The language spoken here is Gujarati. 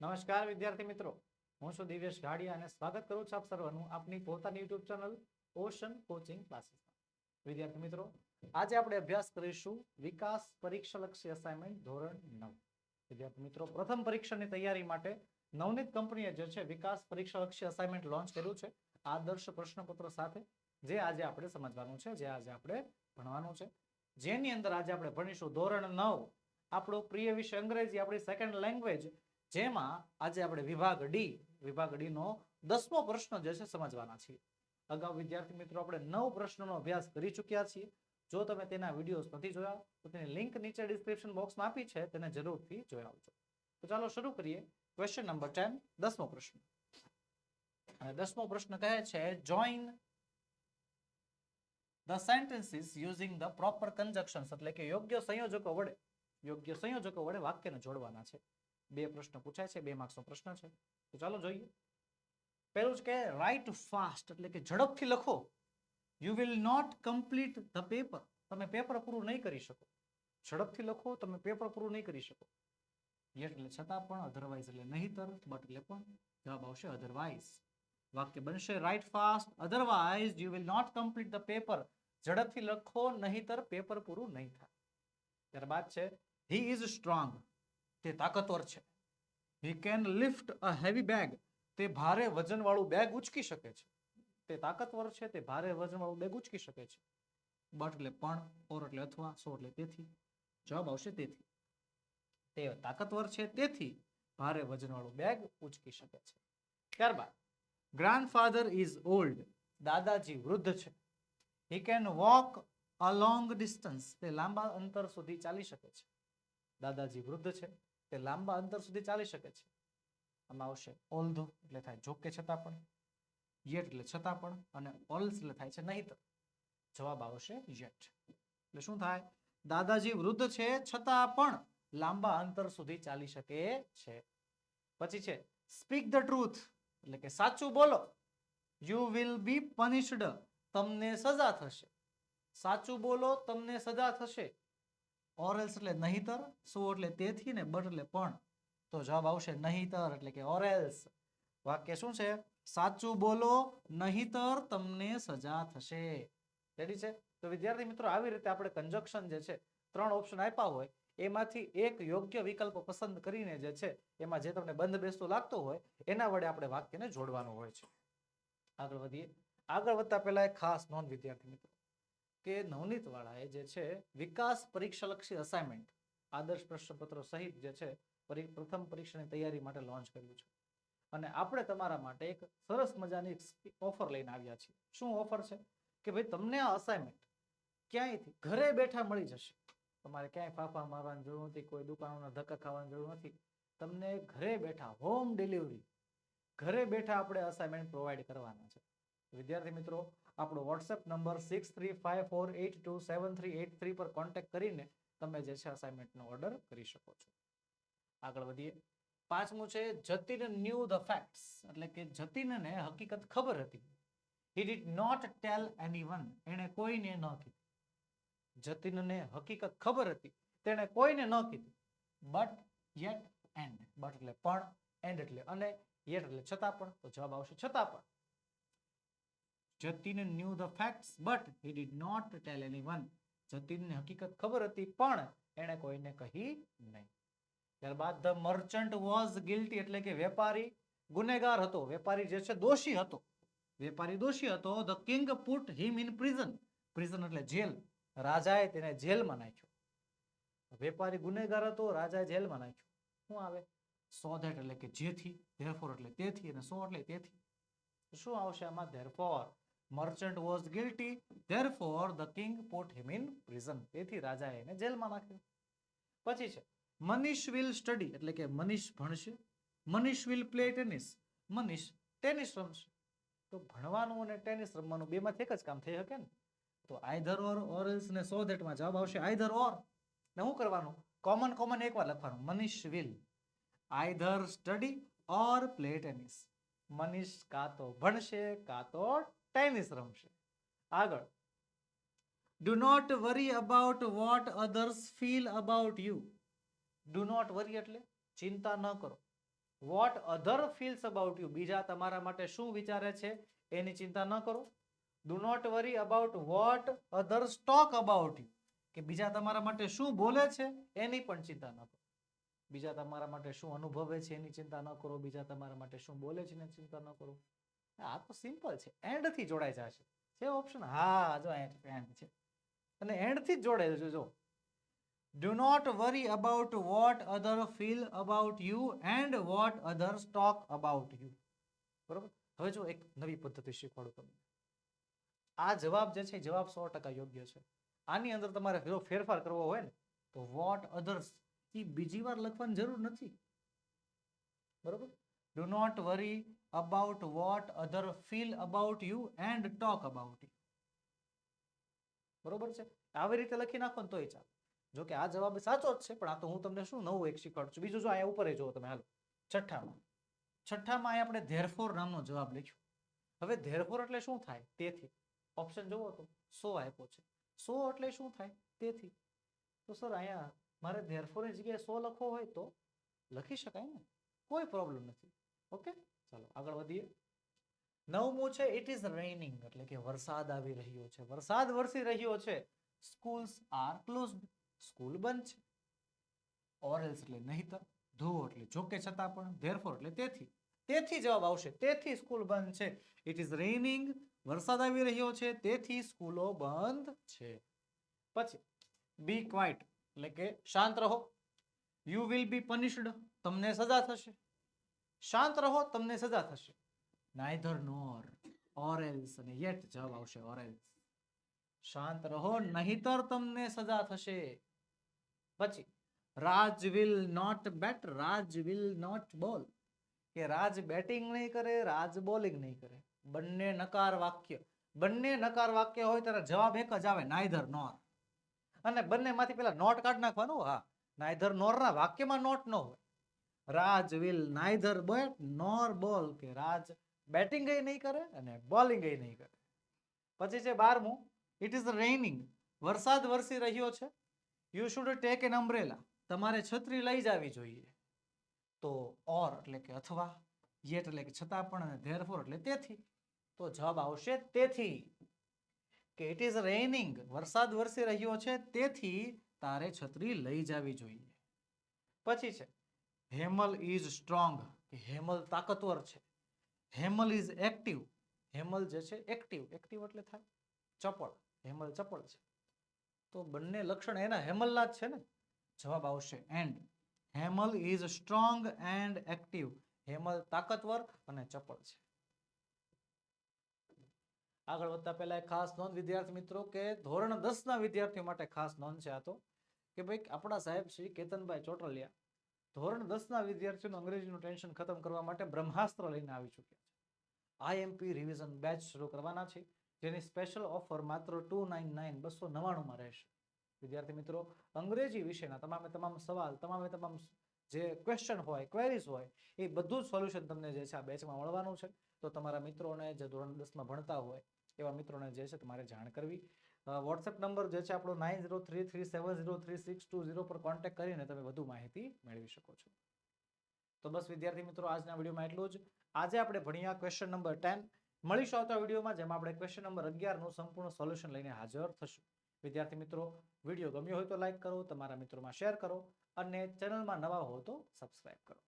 નમસ્કાર વિદ્યાર્થી મિત્રો. હું છું દિવ્યેશ ઘાડિયા અને સ્વાગત કરું છું આપ સર્વનું આપની પોતાની યુટ્યુબ ચેનલ ઓશન કોચિંગ ક્લાસીસમાં. વિદ્યાર્થી મિત્રો, આજે આપણે અભ્યાસ કરીશું વિકાસ પરીક્ષાલક્ષી અસાઇનમેન્ટ ધોરણ નવ. વિદ્યાર્થી મિત્રો, પ્રથમ પરીક્ષાની તૈયારી માટે નવનીત કંપનીએ જે છે વિકાસ પરીક્ષાલક્ષી અસાઇનમેન્ટ લોન્ચ કર્યું છે આદર્શ પ્રશ્નપત્ર સાથે, જે આજે આપણે સમજવાનું છે, જે આજે આપણે ભણવાનું છે. જેની અંદર આજે આપણે ભણીશું ધોરણ નવ. આપણો પ્રિય વિષય અંગ્રેજી, આપણી સેકન્ડ લેંગ્વેજ જેમાં આજે આપણે વિભાગ ડી વિભાગ ડી નો દસમો પ્રશ્ન જે છે સમજવાના છીએ. અગાઉ વિદ્યાર્થી મિત્રો આપણે નવ પ્રશ્નોનો અભ્યાસ કરી ચૂક્યા છીએ. જો તમે તેના વિડીયોઝ નથી જોયા, તો તેની લિંક નીચે ડિસ્ક્રિપ્શન બોક્સમાં આપી છે, તેને જરૂરથી જોઈ આવજો. તો ચાલો શરૂ કરીએ ક્વેશ્ચન નંબર ટેન દસમો પ્રશ્ન. અને દસમો પ્રશ્ન કહે છે join the sentences using the proper conjunctions એટલે કે યોગ્ય સંયોજકો વડે, યોગ્ય સંયોજકો વડે વાક્યને જોડવાના છે. બે પ્રશ્ન પૂછાય છે, બે માર્ક્સનો પ્રશ્ન છે. તો ચાલો જોઈએ. પહેલું છે કે રાઇટ ફાસ્ટ એટલે કે ઝડપથી લખો. You will not complete the paper તમે પેપર પૂરું નહીં કરી શકો. ઝડપથી લખો, તમે પેપર પૂરું નહીં કરી શકો. એટલે છતાં પણ અધરવાઇઝ એટલે નહીતર બટ એટલે પણ જવાબ આવશે અધરવાઇઝ વાક્ય બનશે write fast otherwise you will not complete the paper ઝડપથી લખો, નહીતર પેપર પૂરું નહીં થાય. ત્યારબાદ છે હી ઇઝ સ્ટ્રોંગ તે તાકતવર છે. He can lift a heavy bag તે ભારે વજનવાળું બેગ ઉચકી શકે છે. તે તાકતવર છે, તે ભારે વજનવાળું બેગ ઉચકી શકે છે. બટ એટલે પણ, ઓર એટલે અથવા, સો એટલે તેથી. જવાબ આવશે તેથી. તે તાકતવર છે, તેથી ભારે વજનવાળું બેગ ઉચકી શકે છે. ત્યારબાદ ગ્રાન્ડફાધર ઇઝ ઓલ્ડ દાદાજી વૃદ્ધ છે. He can walk a long distance તે લાંબા અંતર સુધી ચાલી શકે છે. દાદાજી વૃદ્ધ છે. તે લાંબા અંતર સુધી ચાલી શકે છે. આમાં આવશે ઓલ્ધો, એટલે થાય જોકે છતાં પણ, યેટ એટલે છતાં પણ, અને ઓલ્સ એટલે થાય છે નહીતર. જવાબ આવશે યેટ. એટલે શું થાય? દાદાજી વૃદ્ધ છે, છતાં પણ લાંબા અંતર સુધી ચાલી શકે છે. પછી છે સ્પીક ધ ટ્રુથ એટલે કે સાચું બોલો. યુ વિલ બી પનિશ્ડ તમને સજા થશે. સાચું બોલો, તમને સજા થશે. ઓરેલ્સ એટલે નહીતર, શું એટલે તેથી ને બટ એટલે પણ, તો જવાબ આવશે નહીતર એટલે કે ઓરેલ્સ વાક્ય શું છે? સાચું બોલો, નહીતર તમને સજા થશે. રેડી છે? તો વિદ્યાર્થી મિત્રો, આવી રીતે આપણે કન્જક્શન જે છે, ત્રણ ઓપ્શન આપ્યા હોય, એમાંથી એક યોગ્ય વિકલ્પ પસંદ કરીને જે છે, એમાં જે તમને બંધ બેસતું લાગતું હોય, એના વડે આપણે વાક્યને જોડવાનું હોય છે. આગળ વધીએ. આગળ વધતા પહેલા એક ખાસ નોંધ વિદ્યાર્થી મિત્રો. કે નવનીત વાળાએ જે છે, વિકાસ પરીક્ષાલક્ષી અસાઇનમેન્ટ આદર્શ પ્રશ્નપત્રો સહિત જે છે પ્રથમ પરીક્ષાની તૈયારી માટે લોન્ચ કર્યું છે. અને આપણે તમારા માટે એક સરસ મજાની ઓફર લઈને આવ્યા છીએ. શું ઓફર છે? કે ભાઈ તમને આ અસાઇનમેન્ટ ક્યાંયથી, ઘરે બેઠા મળી જશે. તમારે ક્યાંય ફાફા મારવાની જરૂર નથી, કોઈ દુકાનોના ધક્કા ખાવાની જરૂર નથી. તમને ઘરે બેઠા હોમ ડિલિવરી ઘરે બેઠા આપણે અસાઇનમેન્ટ પ્રોવાઈડ કરવાના છે. વિદ્યાર્થી મિત્રો આપણો WhatsApp number six three five four eight two seven three eight three પર કોન્ટેક્ટ કરીને તમે જે છે અસાઇનમેન્ટનો ઓર્ડર કરી શકો છો. આગળ વધીએ. પાંચમું છે, જતીન ન્યુ ધ ફેક્ટ્સ એટલે કે જતીનને હકીકત ખબર હતી. He did not tell anyone એણે કોઈને ન કીધું. જતીનને હકીકત ખબર હતી. તેણે કોઈને ન કીધું. બટ યેટ એન્ડ બટ એટલે પણ એન્ડ એટલે અને યેટ એટલે છતાં પણ, તો જવાબ આવશે છતાં પણ. Jatin knew the facts but he did not tell anyone જતીનને હકીકત ખબર હતી, પણ એણે કોઈને કહી નહીં. ત્યારબાદ ધ મર્ચન્ટ વોઝ ગિલ્ટી એટલે કે વેપારી ગુનેગાર હતો. વેપારી જે છે, દોષી હતો. વેપારી દોષી હતો. The king put him in prison prison એટલે જેલ. રાજાએ તેને જેલમાં નાખ્યો. વેપારી ગુનેગાર હતો, રાજાએ જેલમાં નાખ્યો. શું આવે? સો ધેટ એટલે કે જેથી. ધેરફોર એટલે તેથી અને સો એટલે તેથી. શું આવશે આમાં? Therefore merchant was guilty, therefore the king put him in prison. તેથી રાજાએ એને જેલમાં નાખ્યો. પછી છે, મનીષ વિલ સ્ટડી, એટલે કે Manish ભણશે. Manish will play tennis. Manish tennis રમશે. તો ભણવાનું અને ટેનિસ રમવાનું બેમાંથી એક જ કામ થઈ શકે ને? તો આઈધર ઓર ઓરલ્સ ને સો માં જવાબ આવશે આઈધર ઓર ને શું કરવાનું? કોમન કોમન એકવાર લખવાનું. Manish will either study or play tennis Manish કાં તો ભણશે, કાં તો ટેનિસ રમશે. આગળ. Do not worry about what others feel about you do not worry એટલે ચિંતા ન કરો. What other feels about you બીજા તમારા માટે શું વિચારે છે એની ચિંતા ન કરો. Do not worry about what others talk about you કે બીજા તમારા માટે શું બોલે છે એની પણ ચિંતા ન કરો. બીજા તમારા માટે શું અનુભવે છે એની ચિંતા ન કરો. બીજા તમારા માટે શું બોલે છે એની ચિંતા ન કરો. આ તો સિમ્પલ છે. એન્ડથી જોડાઈ જશે. છે ઓપ્શન હા, જો એન્ડ છે. અને એન્ડથી જ જોડે છે, જો. Do not worry about what other feel about you and what others talk about you બરોબર? હવે જો એક નવી પદ્ધતિ શીખવાડું તમને. આ જવાબ જે છે, એ જવાબ સો ટકા યોગ્ય છે. આની અંદર તમારે જો ફેરફાર કરવો હોય ને, તો વોટ અધર્સથી બીજી વાર લખવાની જરૂર નથી. બરોબર? Do not worry about what other feel about you and talk about you બરોબર છે? આવી રીતે લખી નાખો ને તોય ચાલે. જો કે આ જવાબ સાચો જ છે, પણ આ તો હું તમને શું નવું એક શીખવાડું છું. બીજું જો અહીંયા ઉપર જુઓ તમે, હાલો. છઠ્ઠામાં. છઠ્ઠામાં અહીંયા આપણે ધેરફોર નામનો જવાબ લખ્યો. હવે ધેરફોર એટલે શું થાય? તેથી. ઓપ્શન જોવો તો, સો આપ્યો છે. સો એટલે શું થાય? તેથી. તો સર અહીંયા મારે ધેરફોરની જગ્યાએ સો લખવો હોય તો લખી શકાય ને? કોઈ પ્રોબ્લેમ નથી. ઓકે ચાલો, આગળ વધીએ. નવમું છે ઇટ ઇઝ રેઇનિંગ એટલે કે વરસાદ આવી રહ્યો છે. વરસાદ વરસી રહ્યો છે. સ્કૂલ્સ આર ક્લોઝડ સ્કૂલ બંધ છે. ઓરેલ્સ એટલે નહીતર, ધો એટલે જોકે છતાં પણ ધેરફોર એટલે તેથી. તેથી જવાબ આવશે. તેથી સ્કૂલ બંધ છે. ઇટ ઇઝ રેઇનિંગ વરસાદ આવી રહ્યો છે. તેથી સ્કૂલો બંધ છે. પછી બી ક્વાઇટ એટલે કે શાંત રહો. યુ વિલ બી પનિશ્ડ તમને સજા થશે. શાંત રહો, તમને સજા થશે. નાઇધર નોર ઓરેલ્સ અને યેટ જવાબ આવશે ઓરેલ્સ શાંત રહો, નહીતર તમને સજા થશે. પછી, Raj will not bat, Raj will not bowl. કે રાજ બેટિંગ નહીં કરે, રાજ બોલિંગ નહીં કરે. બંને નકાર વાક્ય, બંને નકાર વાક્ય હોય ત્યારે જવાબ એક જ આવે નાઇધર નોર. અને બંનેમાંથી પેલા નોટ કાઢ નાખવાનું, હા. નાઇધર નોર ના વાક્યમાં નોટ ન હોય. રાજ વિલ નાઇધર બેટ, નોર બોલ કે રાજ બેટિંગ નહીં કરે અને બોલિંગ નહીં કરે. પછી છે બારમું ઇટ ઇઝ રેઇનિંગ વરસાદ વરસી રહ્યો છે. You should take an umbrella તમારે છત્રી લઈ જવી જોઈએ. તો ઓર એટલે કે અથવા યેટ એટલે કે છતાં પણ અને ધેરફોર એટલે તેથી. તો જવાબ આવશે તેથી. કે ઇટ ઇઝ રેઇનિંગ વરસાદ વરસી રહ્યો છે, તેથી તારે છત્રી લઈ જવી જોઈએ. પછી છે હેમલ ઇઝ સ્ટ્રોંગ હેમલ તાકતવર છે. હેમલ ઇઝ એક્ટિવ, હેમલ જે છે એક્ટિવ એક્ટિવ એટલે થાય ચપળ, હેમલ ચપળ છે. તો બંને લક્ષણ એના હેમલના જ છે ને? જવાબ આવશે and. Hemal is strong and active, Hemal તાકતવર અને ચપળ છે. આગળ વધતા પહેલા ખાસ નોંધ વિદ્યાર્થી મિત્રો, કે ધોરણ દસ ના વિદ્યાર્થીઓ માટે ખાસ નોંધ છે આ તો, કે ભાઈ આપણા સાહેબ શ્રી કેતનભાઈ ચોટલિયા ધોરણ દસના વિદ્યાર્થીઓનું અંગ્રેજીનું ટેન્શન ખતમ કરવા માટે બ્રહ્માસ્ત્ર લઈને આવી ચૂક્યા છે. આઈએમપી રિવિઝન બેચ શરૂ કરવાના છે, જેની સ્પેશિયલ ઓફર માત્ર ટુ નાઇન નાઇન બસો નવ્વાણુંમાં રહેશે. વિદ્યાર્થી મિત્રો, અંગ્રેજી વિશેના તમામે તમામ સવાલ, તમામે તમામ જે ક્વેશ્ચન હોય ક્વેરીઝ હોય, એ બધું જ સોલ્યુશન તમને જે છે આ બેચમાં મળવાનું છે. તો તમારા મિત્રોને જે ધોરણ દસમાં ભણતા હોય, એવા મિત્રોને જે છે તમારે જાણ કરવી. વોટ્સએપ નંબર જે છે આપણો nine zero three three seven zero three six two zero પર કોન્ટેક્ટ કરીને તમે વધુ માહિતી મેળવી શકો છો. તો બસ વિદ્યાર્થી મિત્રો, આજના વિડીયોમાં એટલું જ. આજે આપણે ભણ્યા ક્વેશ્ચન નંબર ટેન મળીશું આવતા વિડીયોમાં, જેમાં આપણે ક્વેશ્ચન નંબર અગિયારનું સંપૂર્ણ સોલ્યુશન લઈને હાજર થશું. વિદ્યાર્થી મિત્રો, વીડિયો ગમ્યો હોય તો લાઇક કરો, તમારા મિત્રોમાં શેર કરો અને ચેનલમાં નવા હો તો સબસ્ક્રાઈબ કરો.